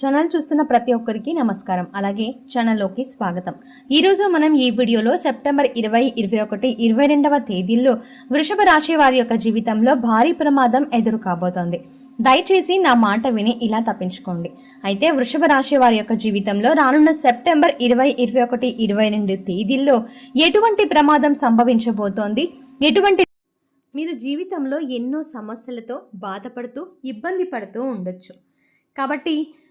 Channel చూస్తున్న ప్రతి ఒక్కరికి నమస్కారం. అలాగే ఛానల్లోకి స్వాగతం. ఈరోజు మనం ఈ వీడియోలో సెప్టెంబర్ ఇరవై ఇరవై ఒకటి ఇరవై రెండవ తేదీల్లో వృషభ రాశి వారి యొక్క జీవితంలో భారీ ప్రమాదం ఎదురు కాబోతోంది. దయచేసి నా మాట విని ఇలా తప్పించుకోండి. అయితే వృషభ రాశి వారి యొక్క జీవితంలో రానున్న సెప్టెంబర్ ఇరవై ఇరవై ఒకటి ఇరవై రెండు తేదీల్లో ఎటువంటి ప్రమాదం సంభవించబోతోంది? ఎటువంటి మీరు జీవితంలో ఎన్నో సమస్యలతో బాధపడుతూ ఇబ్బంది పడుతూ ఉండొచ్చు. కాబట్టి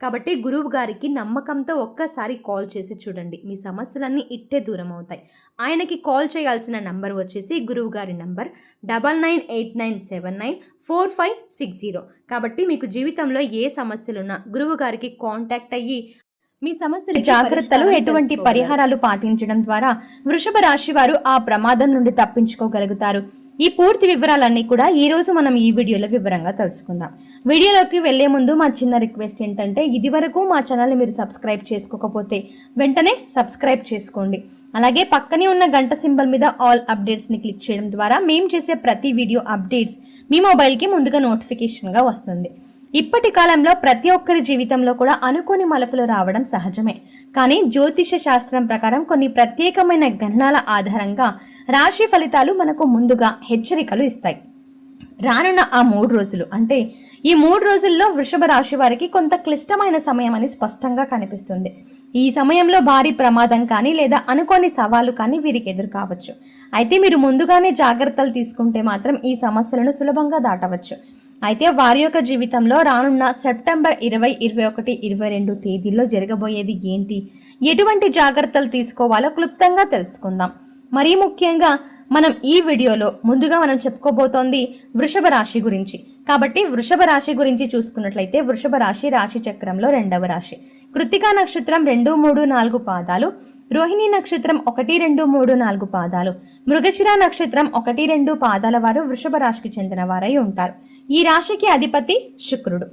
కాబట్టి గురువు గారికి నమ్మకంతో ఒక్కసారి కాల్ చేసి చూడండి. మీ సమస్యలన్నీ ఇట్టే దూరం అవుతాయి ఆయనకి కాల్ చేయాల్సిన నంబర్ వచ్చేసి గురువు గారి number double nine eight nine seven nine four five six zero. కాబట్టి మీకు జీవితంలో ఏ సమస్యలున్నా గురువు గారికి కాంటాక్ట్ అయ్యి మీ సమస్యల జాగ్రత్తలు ఎటువంటి పరిహారాలు పాటించడం ద్వారా వృషభ రాశి వారు ఆ ప్రమాదం నుండి తప్పించుకోగలుగుతారు. ఈ పూర్తి వివరాలన్నీ కూడా ఈ రోజు మనం ఈ వీడియోలో వివరంగా తెలుసుకుందాం. వీడియోలోకి వెళ్ళే ముందు మా చిన్న రిక్వెస్ట్ ఏంటంటే ఇది వరకు మా ఛానల్ని మీరు సబ్స్క్రైబ్ చేసుకోకపోతే వెంటనే సబ్స్క్రైబ్ చేసుకోండి. అలాగే పక్కనే ఉన్న గంట సింబల్ మీద ఆల్ అప్డేట్స్ని క్లిక్ చేయడం ద్వారా మేము చేసే ప్రతి వీడియో అప్డేట్స్ మీ మొబైల్కి ముందుగా నోటిఫికేషన్గా వస్తుంది. ఇప్పటి కాలంలో ప్రతి ఒక్కరి జీవితంలో కూడా అనుకోని మలుపులు రావడం సహజమే. కానీ జ్యోతిష శాస్త్రం ప్రకారం కొన్ని ప్రత్యేకమైన గణనాల ఆధారంగా రాశి ఫలితాలు మనకు ముందుగా హెచ్చరికలు ఇస్తాయి. రానున్న ఆ మూడు రోజులు అంటే ఈ మూడు రోజుల్లో వృషభ రాశి వారికి కొంత క్లిష్టమైన సమయం అని స్పష్టంగా కనిపిస్తుంది. ఈ సమయంలో భారీ ప్రమాదం కానీ లేదా అనుకోని సవాలు కానీ వీరికి ఎదురు కావచ్చు అయితే మీరు ముందుగానే జాగ్రత్తలు తీసుకుంటే మాత్రం ఈ సమస్యలను సులభంగా దాటవచ్చు. అయితే వారి యొక్క జీవితంలో రానున్న సెప్టెంబర్ ఇరవై ఇరవై ఒకటి ఇరవై రెండు తేదీల్లో జరగబోయేది ఏంటి? ఎటువంటి జాగ్రత్తలు తీసుకోవాలో క్లుప్తంగా తెలుసుకుందాం. మరీ ముఖ్యంగా మనం ఈ వీడియోలో ముందుగా మనం చెప్పుకోబోతోంది వృషభ రాశి గురించి. కాబట్టి వృషభ రాశి గురించి చూసుకున్నట్లయితే వృషభ రాశి రాశి చక్రంలో రెండవ రాశి. కృతికా నక్షత్రం రెండు మూడు నాలుగు పాదాలు. రోహిణి నక్షత్రం ఒకటి రెండు మూడు నాలుగు పాదాలు. మృగశిర నక్షత్రం ఒకటి రెండు పాదాల వారు వృషభ రాశికి చెందిన వారై ఉంటారు. ఈ రాశికి అధిపతి శుక్రుడు.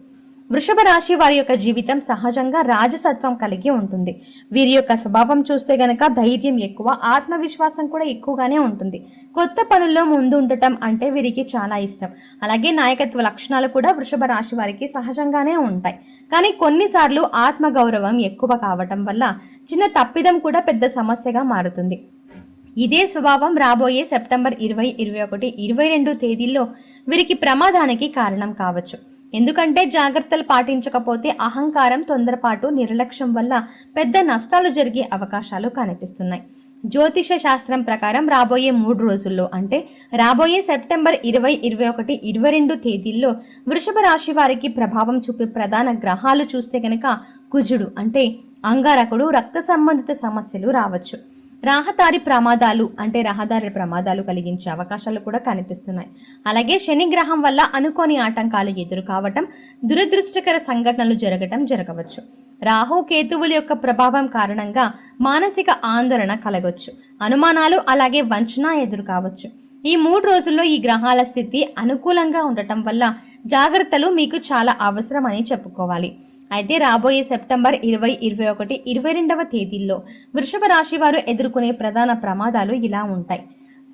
వృషభ రాశి వారి యొక్క జీవితం సహజంగా రాజసత్వం కలిగి ఉంటుంది. వీరి యొక్క స్వభావం చూస్తే గనక ధైర్యం ఎక్కువ ఆత్మవిశ్వాసం కూడా ఎక్కువగానే ఉంటుంది. కొత్త పనుల్లో ముందు ఉండటం అంటే వీరికి చాలా ఇష్టం. అలాగే నాయకత్వ లక్షణాలు కూడా వృషభ రాశి వారికి సహజంగానే ఉంటాయి. కానీ కొన్నిసార్లు ఆత్మగౌరవం ఎక్కువ కావటం వల్ల చిన్న తప్పిదం కూడా పెద్ద సమస్యగా మారుతుంది. ఇదే స్వభావం రాబోయే సెప్టెంబర్ ఇరవై ఇరవై ఒకటి ఇరవై రెండు తేదీల్లో వీరికి ప్రమాదానికి కారణం కావచ్చు. ఎందుకంటే జాగ్రత్తలు పాటించకపోతే అహంకారం తొందరపాటు నిర్లక్ష్యం వల్ల పెద్ద నష్టాలు జరిగే అవకాశాలు కనిపిస్తున్నాయి. జ్యోతిష శాస్త్రం ప్రకారం రాబోయే మూడు రోజుల్లో అంటే రాబోయే సెప్టెంబర్ ఇరవై ఇరవై ఒకటి ఇరవై రెండు తేదీల్లో వృషభ రాశి వారికి ప్రభావం చూపే ప్రధాన గ్రహాలు చూస్తే గనక కుజుడు అంటే అంగారకుడు రక్త సంబంధిత సమస్యలు రావచ్చు. రాహదారి ప్రమాదాలు అంటే రహదారి ప్రమాదాలు కలిగించే అవకాశాలు కూడా కనిపిస్తున్నాయి. అలాగే శని గ్రహం వల్ల అనుకోని ఆటంకాలు ఎదురు కావటం దురదృష్టకర సంఘటనలు జరగటం జరగవచ్చు. రాహు కేతువుల యొక్క ప్రభావం కారణంగా మానసిక ఆందోళన కలగొచ్చు. అనుమానాలు అలాగే వంచన ఎదురు కావచ్చు. ఈ మూడు రోజుల్లో ఈ గ్రహాల స్థితి అనుకూలంగా ఉండటం వల్ల జాగ్రత్తలు మీకు చాలా అవసరం అని చెప్పుకోవాలి. అయితే రాబోయే సెప్టెంబర్ ఇరవై ఇరవై ఒకటి ఇరవై రెండవ తేదీల్లో వృషభ రాశి వారు ఎదుర్కొనే ప్రధాన ప్రమాదాలు ఇలా ఉంటాయి.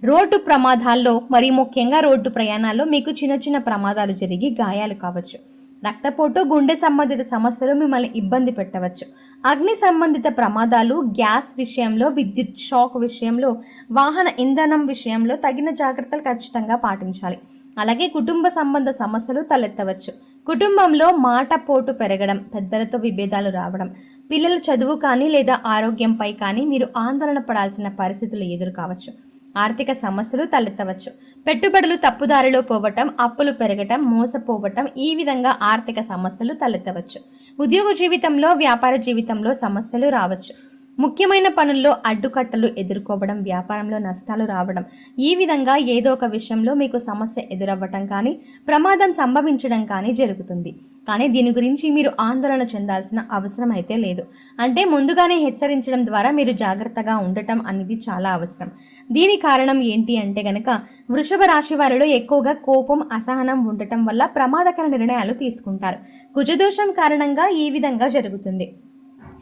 రోడ్డు ప్రమాదాల్లో మరి ముఖ్యంగా రోడ్డు ప్రయాణాల్లో మీకు చిన్న చిన్న ప్రమాదాలు జరిగి గాయాలు కావచ్చు. రక్తపోటు గుండె సంబంధిత సమస్యలు మిమ్మల్ని ఇబ్బంది పెట్టవచ్చు. అగ్ని సంబంధిత ప్రమాదాలు గ్యాస్ విషయంలో విద్యుత్ షాక్ విషయంలో వాహన ఇంధనం విషయంలో తగిన జాగ్రత్తలు ఖచ్చితంగా పాటించాలి. అలాగే కుటుంబ సంబంధ సమస్యలు తలెత్తవచ్చు. కుటుంబంలో మాట పోటు పెరగడం పెద్దలతో విభేదాలు రావడం పిల్లల చదువు కానీ లేదా ఆరోగ్యంపై కానీ మీరు ఆందోళన పడాల్సిన పరిస్థితులు ఎదురు కావచ్చు ఆర్థిక సమస్యలు తలెత్తవచ్చు. పెట్టుబడులు తప్పుదారిలో పోవటం అప్పులు పెరగటం మోసపోవటం ఈ విధంగా ఆర్థిక సమస్యలు తలెత్తవచ్చు. ఉద్యోగ జీవితంలో వ్యాపార జీవితంలో సమస్యలు రావచ్చు. ముఖ్యమైన పనుల్లో అడ్డుకట్టలు ఎదుర్కోవడం వ్యాపారంలో నష్టాలు రావడం ఈ విధంగా ఏదో ఒక విషయంలో మీకు సమస్య ఎదురవ్వటం కానీ ప్రమాదం సంభవించడం కానీ జరుగుతుంది. కానీ దీని గురించి మీరు ఆందోళన చెందాల్సిన అవసరం అయితే లేదు. అంటే ముందుగానే హెచ్చరించడం ద్వారా మీరు జాగ్రత్తగా ఉండటం అనేది చాలా అవసరం. దీని కారణం ఏంటి అంటే గనక వృషభ రాశి వారిలో ఎక్కువగా కోపం అసహనం ఉండటం వల్ల ప్రమాదకర నిర్ణయాలు తీసుకుంటారు. కుజదోషం కారణంగా ఈ విధంగా జరుగుతుంది.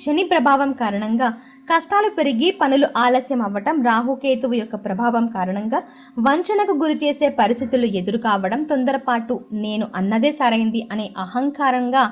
శని ప్రభావం కారణంగా కష్టాలు పెరిగి పనులు ఆలస్యం అవ్వటం రాహుకేతువు యొక్క ప్రభావం కారణంగా వంచనకు గురి చేసే పరిస్థితులు ఎదురు కావడం తొందరపాటు నేను అన్నదే సరైంది అనే అహంకారంగా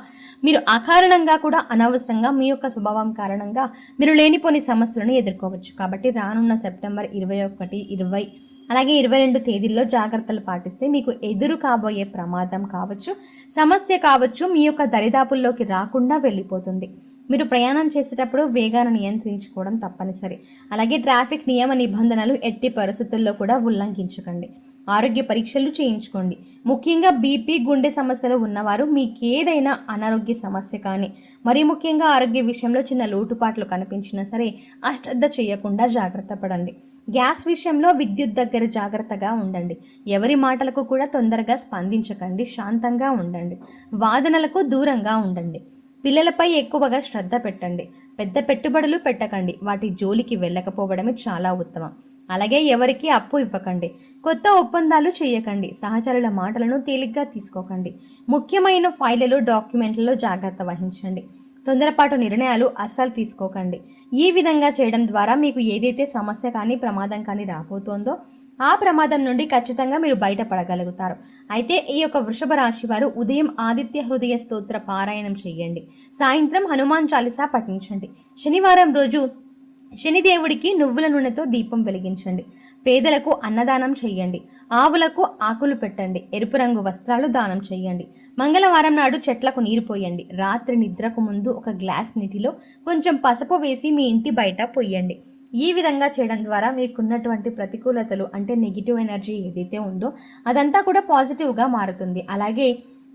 మీరు అకారణంగా కూడా అనవసరంగా మీ యొక్క స్వభావం కారణంగా మీరు లేనిపోని సమస్యలను ఎదుర్కోవచ్చు. కాబట్టి రానున్న సెప్టెంబర్ ఇరవై ఒకటి ఇరవై అలాగే ఇరవై రెండు తేదీల్లో జాగ్రత్తలు పాటిస్తే మీకు ఎదురు కాబోయే ప్రమాదం కావచ్చు సమస్య కావచ్చు మీ యొక్క దరిదాపుల్లోకి రాకుండా వెళ్ళిపోతుంది. మీరు ప్రయాణం చేసేటప్పుడు వేగాన్ని నియంత్రించుకోవడం తప్పనిసరి. అలాగే ట్రాఫిక్ నియమ నిబంధనలు ఎట్టి పరిస్థితుల్లో కూడా ఉల్లంఘించకండి. ఆరోగ్య పరీక్షలు చేయించుకోండి. ముఖ్యంగా బీపీ గుండె సమస్యలు ఉన్నవారు మీకు ఏదైనా అనారోగ్య సమస్య కానీ మరీ ముఖ్యంగా ఆరోగ్య విషయంలో చిన్న లోటుపాట్లు కనిపించినా సరే అశ్రద్ధ చేయకుండా జాగ్రత్త పడండి. గ్యాస్ విషయంలో విద్యుత్ దగ్గర జాగ్రత్తగా ఉండండి. ఎవరి మాటలకు కూడా తొందరగా స్పందించకండి. శాంతంగా ఉండండి. వాదనలకు దూరంగా ఉండండి. పిల్లలపై ఎక్కువగా శ్రద్ధ పెట్టండి. పెద్ద పెట్టుబడులు పెట్టకండి. వాటి జోలికి వెళ్ళకపోవడమే చాలా ఉత్తమం. అలాగే ఎవరికి అప్పు ఇవ్వకండి. కొత్త ఒప్పందాలు చేయకండి. సహచరుల మాటలను తేలిగ్గా తీసుకోకండి. ముఖ్యమైన ఫైళ్ళలో డాక్యుమెంట్లలో జాగ్రత్త వహించండి. తొందరపాటు నిర్ణయాలు అస్సలు తీసుకోకండి. ఈ విధంగా చేయడం ద్వారా మీకు ఏదైతే సమస్య కానీ ప్రమాదం కానీ రాబోతోందో ఆ ప్రమాదం నుండి ఖచ్చితంగా మీరు బయటపడగలుగుతారు. అయితే ఈ యొక్క వృషభ రాశి వారు ఉదయం ఆదిత్య హృదయ స్తోత్ర పారాయణం చేయండి. సాయంత్రం హనుమాన్ చాలీసా పఠించండి. శనివారం రోజు శనిదేవుడికి నువ్వుల నూనెతో దీపం వెలిగించండి. పేదలకు అన్నదానం చెయ్యండి ఆవులకు ఆకులు పెట్టండి. ఎరుపు రంగు వస్త్రాలు దానం చేయండి. మంగళవారం నాడు చెట్లకు నీరు పోయండి. రాత్రి నిద్రకు ముందు ఒక గ్లాస్ నీటిలో కొంచెం పసుపు వేసి మీ ఇంటి బయట పొయ్యండి ఈ విధంగా చేయడం ద్వారా మీకున్నటువంటి ప్రతికూలతలు అంటే నెగిటివ్ ఎనర్జీ ఏదైతే ఉందో అదంతా కూడా పాజిటివ్గా మారుతుంది. అలాగే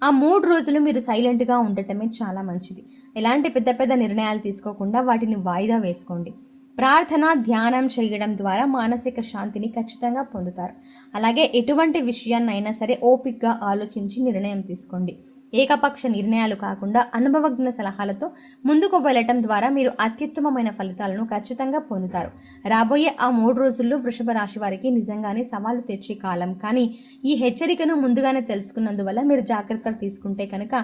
ఆ మూడు రోజులు మీరు సైలెంట్గా ఉండటమే చాలా మంచిది. ఎలాంటి పెద్ద పెద్ద నిర్ణయాలు తీసుకోకుండా వాటిని వాయిదా వేసుకోండి. ప్రార్థన ధ్యానం చేయడం ద్వారా మానసిక శాంతిని ఖచ్చితంగా పొందుతారు. అలాగే ఎటువంటి విషయాన్నైనా సరే ఓపిక్గా ఆలోచించి నిర్ణయం తీసుకోండి. ఏకపక్ష నిర్ణయాలు కాకుండా అనుభవజ్ఞ సలహాలతో ముందుకు వెళ్ళటం ద్వారా మీరు అత్యుత్తమమైన ఫలితాలను ఖచ్చితంగా పొందుతారు. రాబోయే ఆ మూడు రోజుల్లో వృషభ రాశి వారికి నిజంగానే సవాలు తెచ్చే కాలం. కానీ ఈ హెచ్చరికను ముందుగానే తెలుసుకున్నందువల్ల మీరు జాగ్రత్తలు తీసుకుంటే కనుక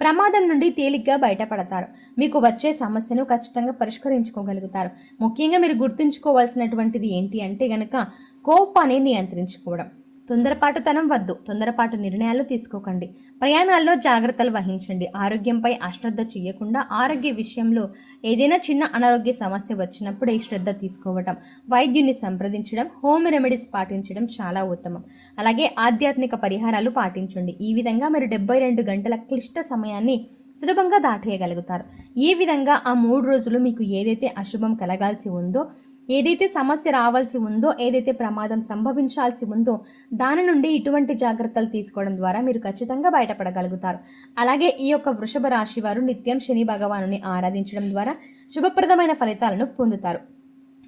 ప్రమాదం నుండి తేలిగ్గా బయటపడతారు. మీకు వచ్చే సమస్యను ఖచ్చితంగా పరిష్కరించుకోగలుగుతారు. ముఖ్యంగా మీరు గుర్తుంచుకోవాల్సినటువంటిది ఏంటి అంటే గనక కోపాన్ని నియంత్రించుకోవడం. తొందరపాటుతనం వద్దు. తొందరపాటు నిర్ణయాలు తీసుకోకండి. ప్రయాణాల్లో జాగ్రత్తలు వహించండి. ఆరోగ్యంపై అశ్రద్ధ చేయకుండా ఆరోగ్య విషయంలో ఏదైనా చిన్న అనారోగ్య సమస్య వచ్చినప్పుడే శ్రద్ధ తీసుకోవటం వైద్యుని సంప్రదించడం హోమ్ రెమెడీస్ పాటించడం చాలా ఉత్తమం. అలాగే ఆధ్యాత్మిక పరిహారాలు పాటించండి. ఈ విధంగా మీరు డెబ్బై రెండు గంటల క్లిష్ట సమయాన్ని సులభంగా దాటేయగలుగుతారు. ఈ విధంగా ఆ మూడు రోజులు మీకు ఏదైతే అశుభం కలగాల్సి ఉందో ఏదైతే సమస్య రావాల్సి ఉందో ఏదైతే ప్రమాదం సంభవించాల్సి ఉందో దాని నుండి ఇటువంటి జాగ్రత్తలు తీసుకోవడం ద్వారా మీరు ఖచ్చితంగా బయటపడగలుగుతారు. అలాగే ఈ యొక్క వృషభ రాశి వారు నిత్యం శని భగవానుని ఆరాధించడం ద్వారా శుభప్రదమైన ఫలితాలను పొందుతారు.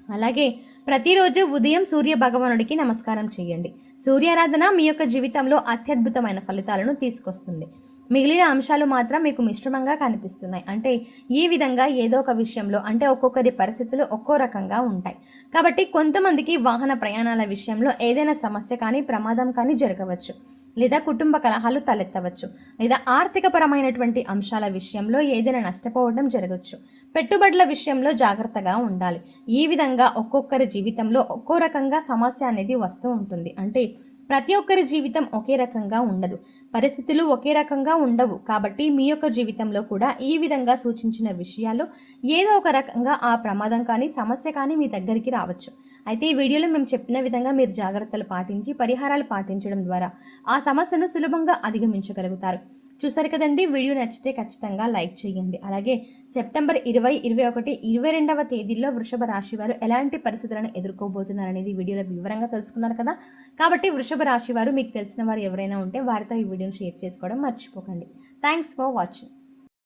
అలాగే ప్రతిరోజు ఉదయం సూర్య భగవానుడికి నమస్కారం చేయండి. సూర్యారాధన మీ యొక్క జీవితంలో అత్యద్భుతమైన ఫలితాలను తీసుకొస్తుంది. మిగిలిన అంశాలు మాత్రం మీకు మిశ్రమంగా కనిపిస్తున్నాయి. అంటే ఈ విధంగా ఏదో ఒక విషయంలో అంటే ఒక్కొక్కరి పరిస్థితులు ఒక్కో రకంగా ఉంటాయి. కాబట్టి కొంతమందికి వాహన ప్రయాణాల విషయంలో ఏదైనా సమస్య కానీ ప్రమాదం కానీ జరగవచ్చు. లేదా కుటుంబ కలహాలు తలెత్తవచ్చు. లేదా ఆర్థికపరమైనటువంటి అంశాల విషయంలో ఏదైనా నష్టపోవడం జరగవచ్చు. పెట్టుబడుల విషయంలో జాగ్రత్తగా ఉండాలి. ఈ విధంగా ఒక్కొక్కరి జీవితంలో ఒక్కో రకంగా సమస్య అనేది వస్తూ ఉంటుంది. అంటే ప్రతి ఒక్కరి జీవితం ఒకే రకంగా ఉండదు. పరిస్థితులు ఒకే రకంగా ఉండవు. కాబట్టి మీ యొక్క జీవితంలో కూడా ఈ విధంగా సూచించిన విషయాలు ఏదో ఒక రకంగా ఆ ప్రమాదం కానీ సమస్య కానీ మీ దగ్గరికి రావచ్చు. అయితే ఈ వీడియోలో మేము చెప్పిన విధంగా మీరు జాగ్రత్తలు పాటించి పరిహారాలు పాటించడం ద్వారా ఆ సమస్యను సులభంగా అధిగమించగలుగుతారు. చూసారు కదండి వీడియో నచ్చితే ఖచ్చితంగా లైక్ చేయండి. అలాగే సెప్టెంబర్ ఇరవై ఇరవై ఒకటి ఇరవై రెండవ తేదీల్లో వృషభ రాశి వారు ఎలాంటి పరిస్థితులను ఎదుర్కోబోతున్నారు అనేది వీడియోలో వివరంగా తెలుసుకున్నారు కదా. కాబట్టి వృషభ రాశి వారు మీకు తెలిసిన వారు ఎవరైనా ఉంటే వారితో ఈ వీడియోని షేర్ చేసుకోవడం మర్చిపోకండి. Thanks for watching